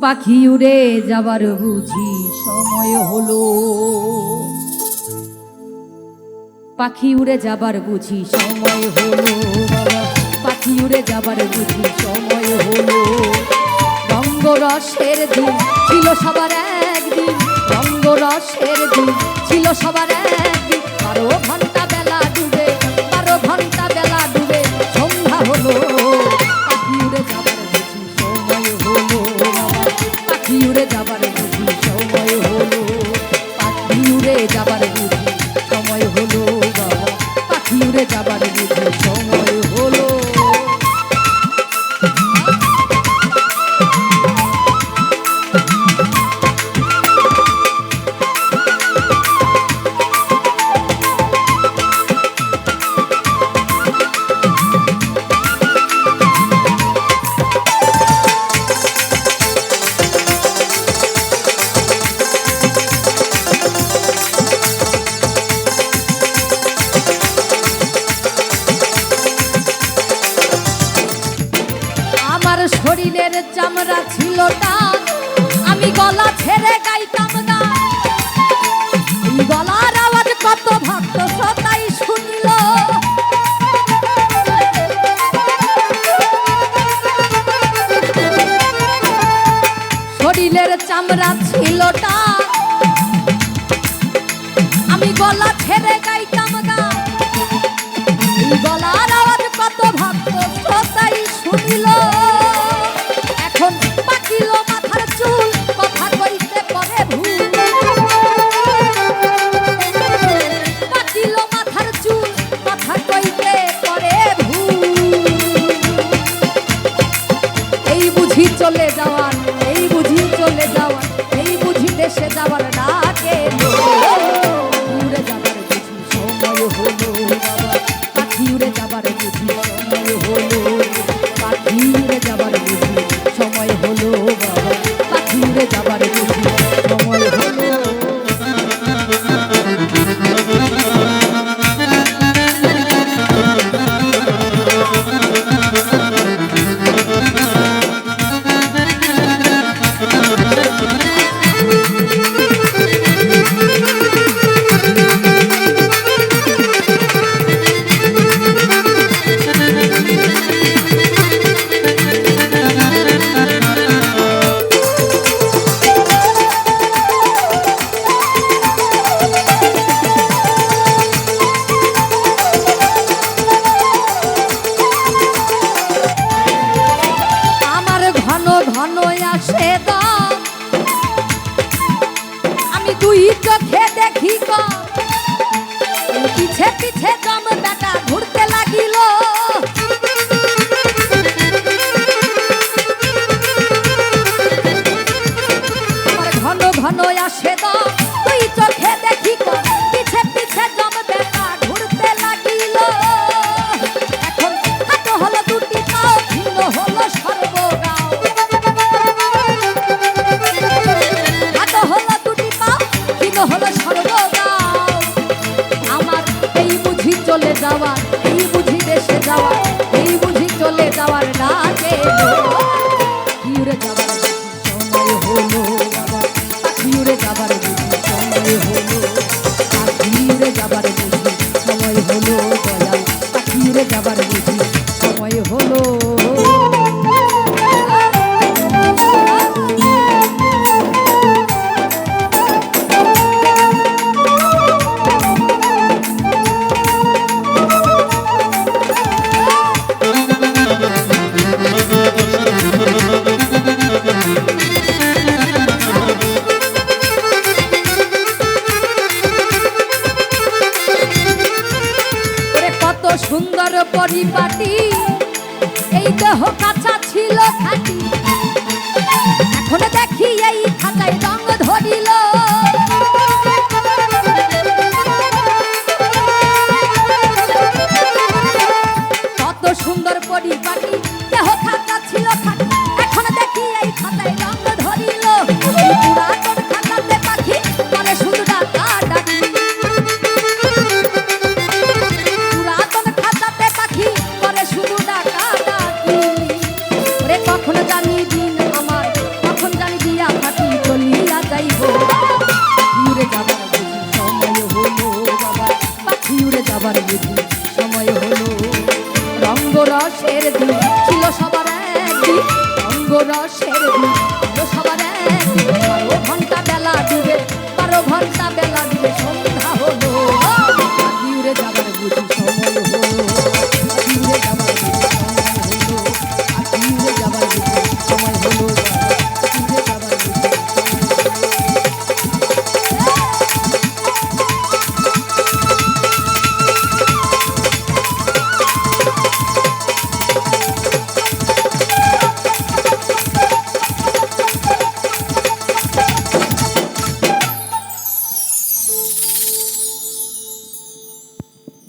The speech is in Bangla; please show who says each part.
Speaker 1: পাখি উড়ে যাবার বুঝি সময় হলো। পাখি উড়ে যাবার বুঝি সময় হলো। পাখি উড়ে যাবার বুঝি সময় হলো। রঙ্গরসের দিন ছিল সবার একদিন। রঙ্গরসের দিন ছিল সবার একদিন। আরও শরীরের চামড়া ছিল আমি গলা ছেড়ে গাইতাম গা। গলার আবার বুঝি ঘন আসে দা পরিপাটি, এই দেহ কাঁচা ছিল খাটি। এখন দেখি এই খাতায় রং ধরিল। কত সুন্দর পরিপাটি, দেহ খাঁচা ছিল খাটি। যাবার বুঝি সময় হলো রঙ্গরসের দিন ছিল সবার একদিন রঙ্গরসের দিন ছিল সবার